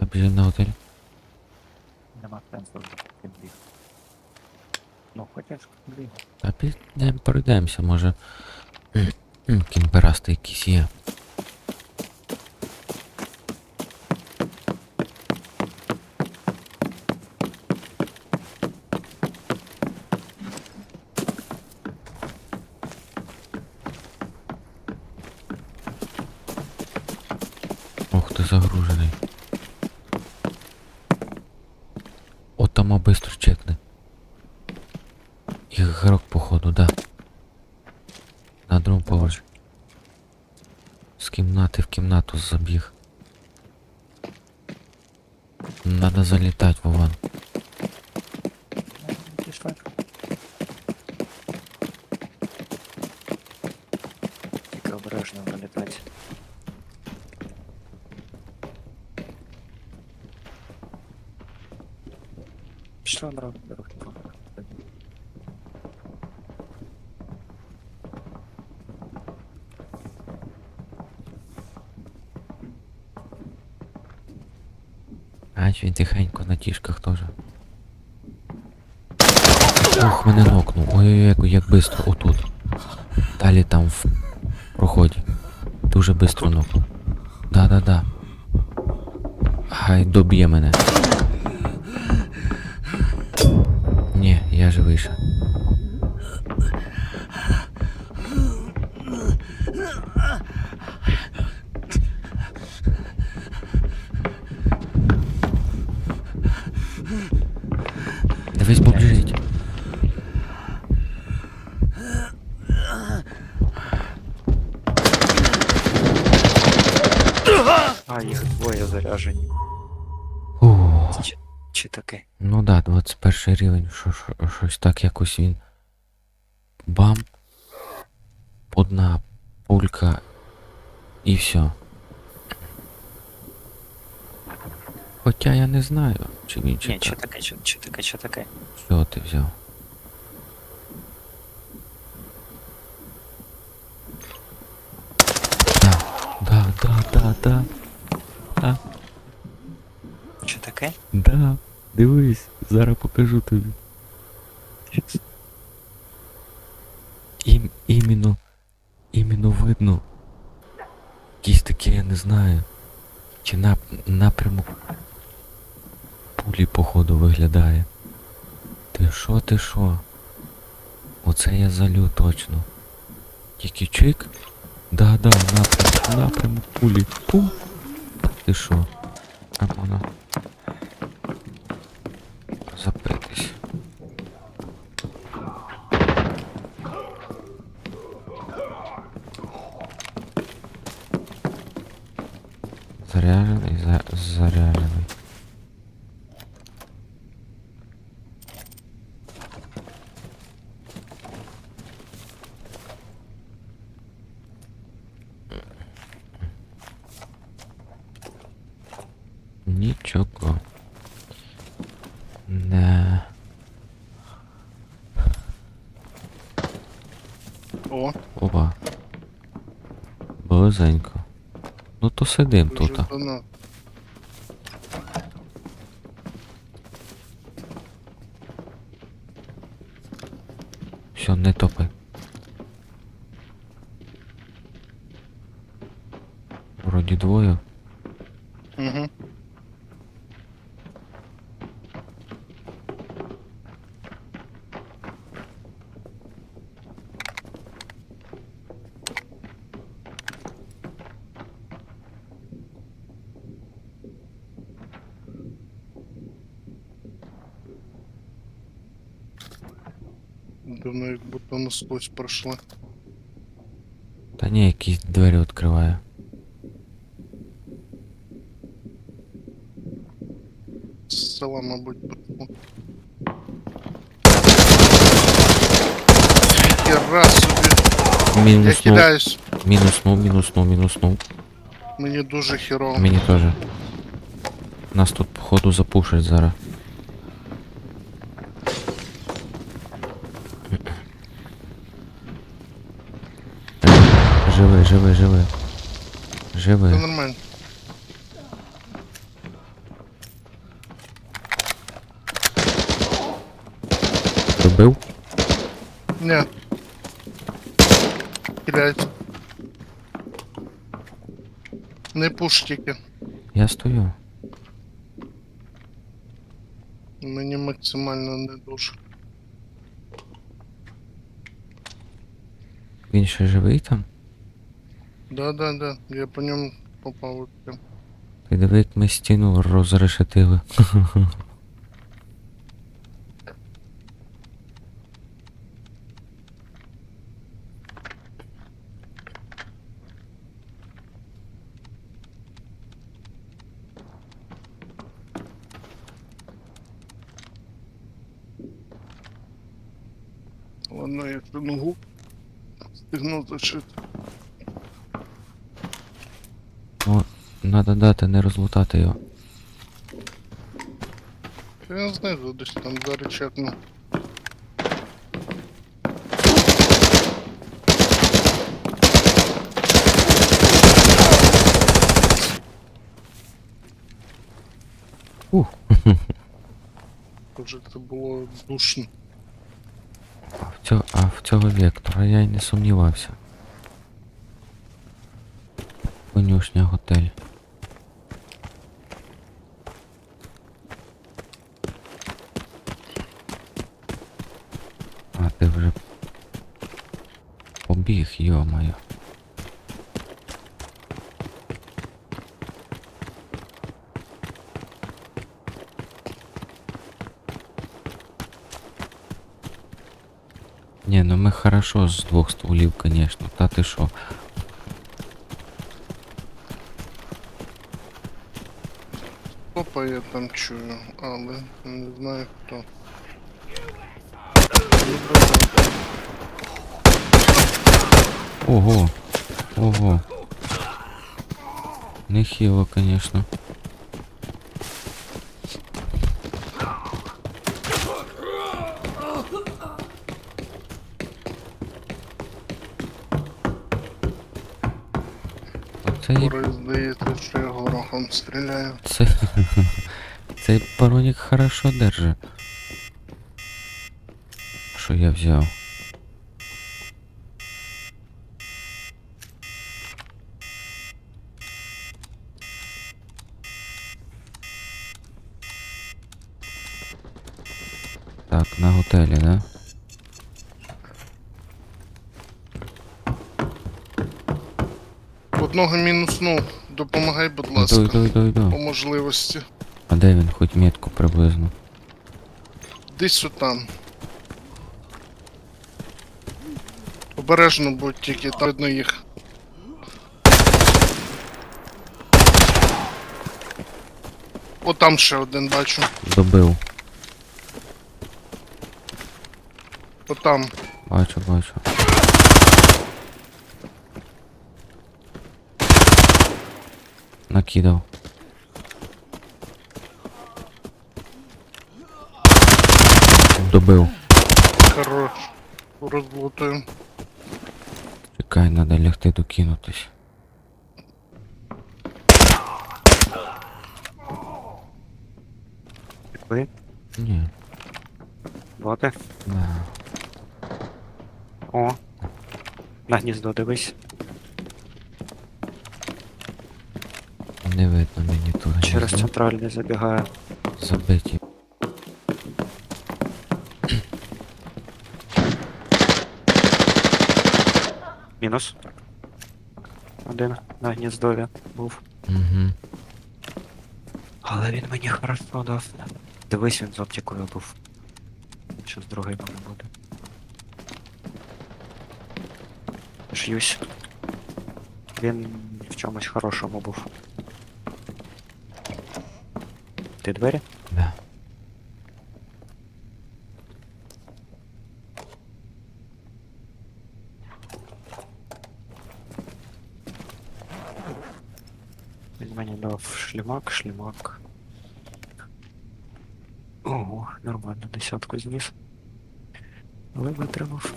Все, біжимо на готель. Нема сенсу підбіг. Ну, хочеш, блін. Та підемо пройдемося, може. Кімперасти якісь є. Ох, ти загружений. От там быстро чекни. Ігрок, походу, да. На другому поверсі. З кімнати в кімнату забіг. Надо залітати, Вован. Ну, Пішли. Тільки обережно вилітати. Пішли на другий поверх. А, він тихенько на тішках теж. Ох, мене нокнув. Ой-ой-ой, як, як бистро, отут. Далі там в проході. Дуже бистро нокнув. Да-да-да. Хай доб'є мене. Ні, я живий ще. Дивись, побіжить. А, їх двоє заряжені. Ух. Чи, чи таке? Ну да, 21 рівень, що, що, щось так якось він. Бам. Одна пулька і все. Хоча я не знаю, чи він чи Ні, чи так. таке, чи, чи таке, чи таке. Що ти взяв? Да, да, да, да, да. Чи таке? Да, дивись, зараз покажу тобі. Ім, іменно, іменно видно. Якісь такі, я не знаю. Чи нап, напрямок пулі, походу, виглядає. Ти що, ти що? Оце я залю точно. Тільки чик? Да, да, напрямок, напрямок пулі. Пум. Ти що? А воно. Запитись. Заряжений, за, заряжений. Близенько. Ну то сидим дуже тут. Все, не топи. Вроді двоє. Угу. Думаю, як будто насквозь пройшли. Та ні, якісь двері відкриває. З села, мабуть, прийшло. Ніхера собі. Я Мінуснув, кидаюсь. мінуснув, мінуснув, мінуснув. Мені дуже херово. Мені теж. Нас тут, походу, запушать зараз. живы. Живы. Все нормально. Ты был? Нет. Блять. Не пушки. Я стою. Ну, Мені максимально не дуже. Він живые там? Да, да, да. Я по ньому попав. як ми стіну розрешетили. Ладно, я цю ногу стигнув зашити. Надо дати, не розлутати його. Я знайду десь там зараз чекну. Ух. Вже це було душно. А в, цього, а в цього вектора я й не сумнівався. Конюшня готель. ти вже побіг, йо-моє. Не, ну мы хорошо с двух стволів, конечно. Та ти шо? Опа, я там чую, але не знаю хто. Ого. Ого. Нехило, конечно. Порой здається, що я горохом стріляю. Це... Цей паронік хорошо держи. Що я взяв? Так, на готелі, да? Одного мінуснув. Допомагай, будь Іду, ласка. йду, йду, йду. По можливості. А де він хоч метку приблизно? Десь отам. Обережно будь тільки, там видно їх. Отам ще один бачу. Добив. Отам. Бачу, бачу. Накидав. Добив. Хорош. Розлутуємо. Чекай, надо лягти докинутись. Ви? Ні. Боти? Да. О. На гніздо дивись. Не видно мені тут. Через гніздо. центральний забігає. Забиті. Мінус. Один на гніздові був. Угу. Але він мені хорошо дав. Дивись, він з оптикою був. Щось другий мене буде. Шьюсь. Він в чомусь хорошому був. Ти двері? Він мені дав шлімак, шлімак. Ого, нормально, десятку зніс. Але витримав.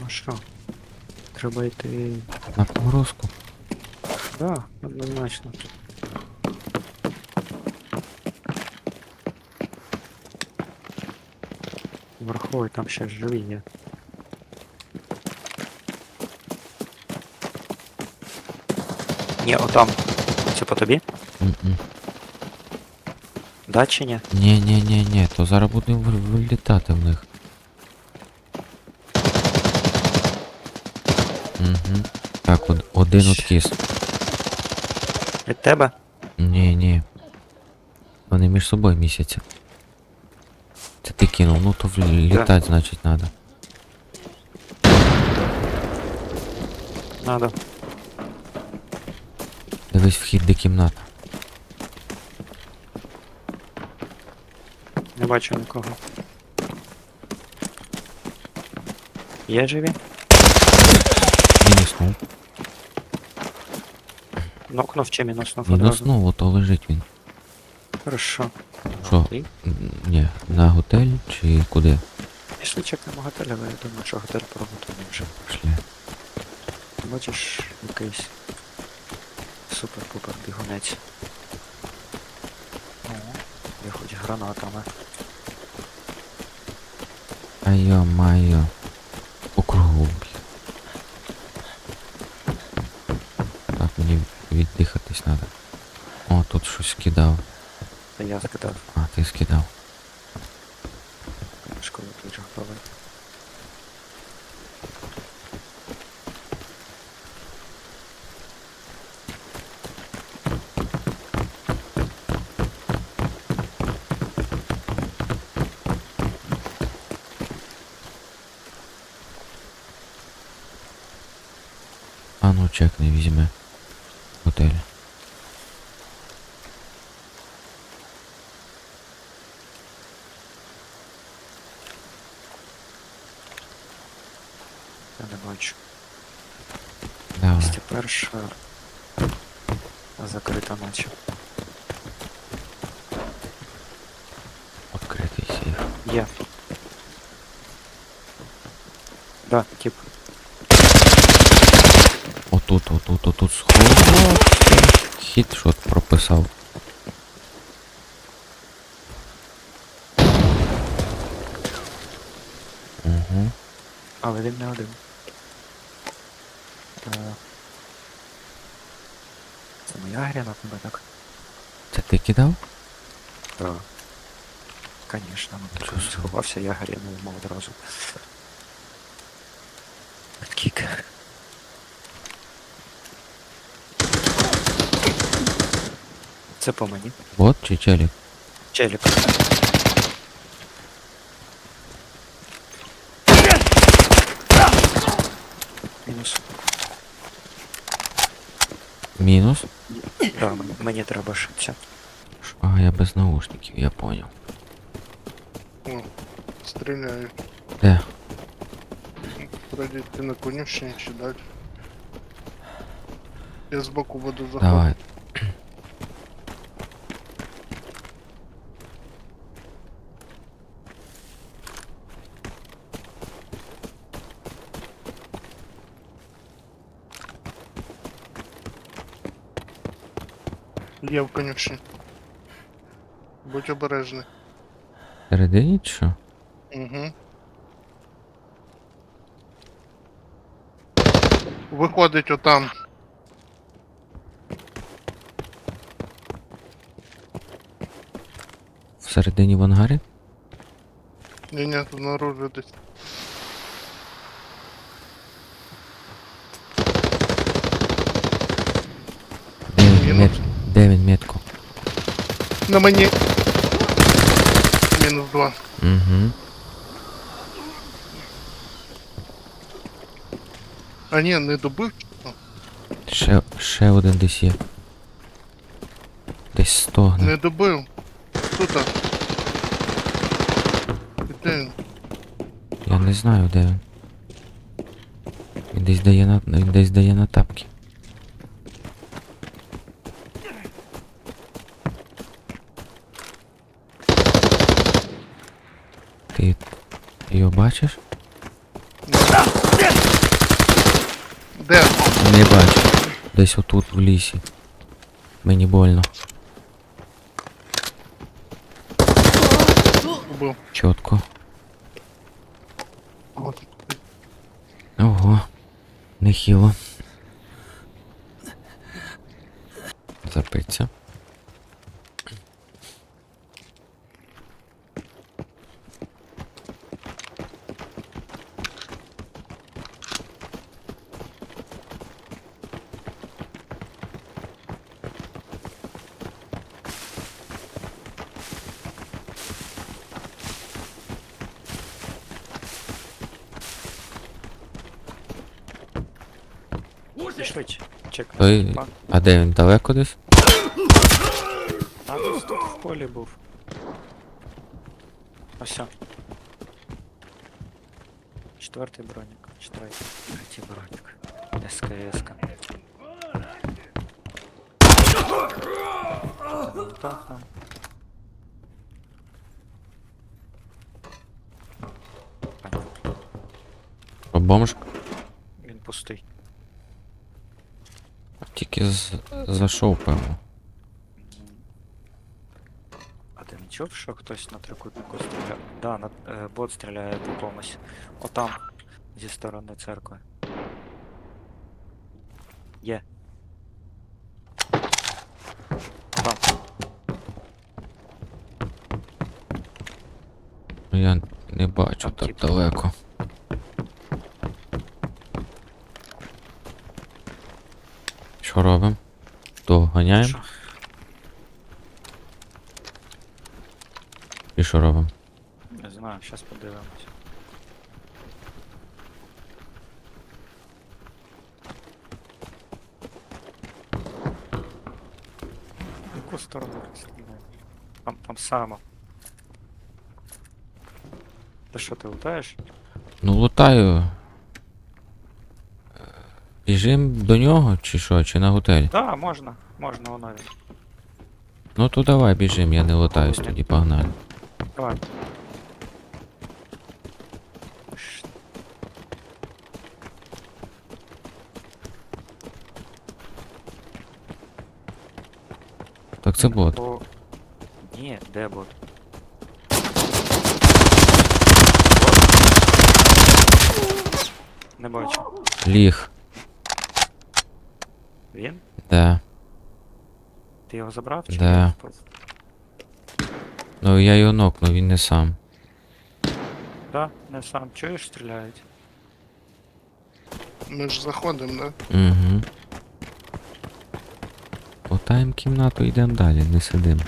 Ну що? Треба йти... На погрузку. Да, однозначно. Враховуй, там ще живі є. Ні, отам. Це по тобі? М-м. Да чи ні? Ні, ні, ні, ні, то зараз будемо ви- вилітати в них. Угу. Так, од, один откіс. Від тебе? Ні, ні. Вони між собою місяця. Це ти кинув, ну то влітати, значить, надо. Надо. Дивись вхід, де кімната. Не бачу нікого. Є живі? Мінуснув. Нокнув чи мінуснув одразу? Мінуснув, ото лежить він. Хорошо. Що? І? Ні, на готель чи куди? Пішли чекаємо готель, але я думаю, що готель приготовлений вже. Пішли. Бачиш, якийсь супер-пупер бігунець. Я хоч гранатами. Айо, майо. По кругу. Так, мені віддихатись треба. О, тут щось скидав. Та я скидав, А, ти скидав. школа тут же готовий. А ну чек не візьме. Готель. Я не бачу. Давай. 201 закрита наче. Відкритий сейф. Є. Да, тип. Отут, отут, отут сход. Хітшот прописав. Угу. Але він не один. Е, Це моя гранатна так? Це ти кидав? Так. Конечно, ну так сховався, я гарянув мав одразу. Кік. Це по мені. Бот чи челік? Челік. Мінус? Да, мені, мені треба шитися. А, я без наушників, я понял. О, стріляю. Де? Пройдіть на конюшні чи далі. Я збоку буду заходити. Давай. Є в конюшні. Будь обережний. Середині що? Угу. Виходить отам. Всередині в ангарі? Ні, ні, тут наружу десь. метку? На мені. Мінус два. Угу. А ні, не добив. чи що? Ще, ще один десь є. Десь стогне. Не добив. Тут. а. І Де він? Я не знаю, де він. Він десь дає на. Він десь дає на тапки. бачиш? Де? Не бачу. Десь отут в лісі. Мені больно. Убив. Чітко. Ого. Нехило. Запиться. Чек. Ой. А де він далеко десь? А десь тут в полі був. Ось. Четвертий бронік. Четвертий. Третій бронік. СКС. -ка. Так, там. Понятно. О, бомж Він пустий. Тільки з... зайшов, певно. А ти не чув, що хтось на трикутнику стріляє? Да, на, е, бот стріляє по комусь. Отам, зі сторони церкви. Є. Там. Я не бачу Там так тип. далеко. Що робимо? Доганяємо? І що робимо? Не знаю, зараз подивимось. Яку сторону стріляє? Там, там само. Ти що, ти лутаєш? Ну лутаю. Біжим до нього, чи що, чи на готель? Да, можна, можна воно він. Ну то давай біжим, я не лутаюсь Добре. тоді, погнали. Давай. Так це бот. О... Ні, де? Бот? Не бачу. Ліг. Він? Да. Ти його забрав? Чи Да. впав? Ну я його нокнув, він не сам. Да, не сам. Чуєш, стріляють? Ми ж заходимо, да? Угу. Лутаємо кімнату, йдемо далі, не сидим.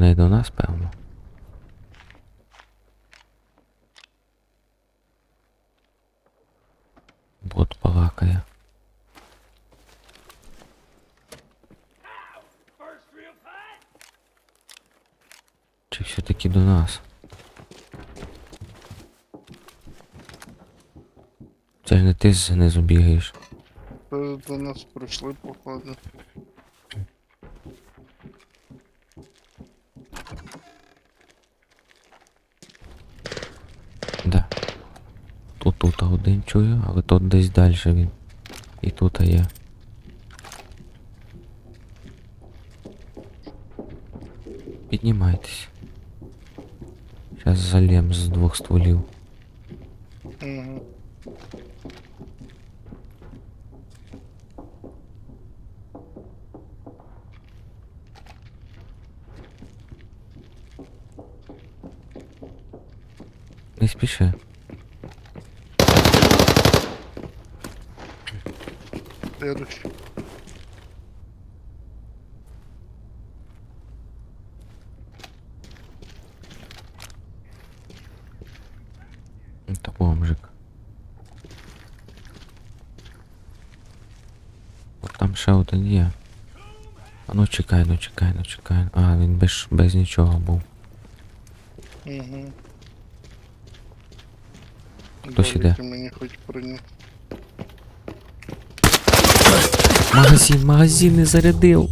Не до нас, певно. Бот балакає. Чи все-таки до нас? Це ж не ти знизу бігаєш. До нас прийшли, походу. Тут тут один чую, але тут десь далі він. І тут є. Піднімайтесь. Зараз залєм з двох стволів. Угу. Не спіши. Следующий. Та бомжик. От там ще один є. А ну чекай, ну чекай, ну чекай. А, він без, без нічого був. Угу. Хтось іде. Мені хоч броню. Магазин, магазин не зарядив.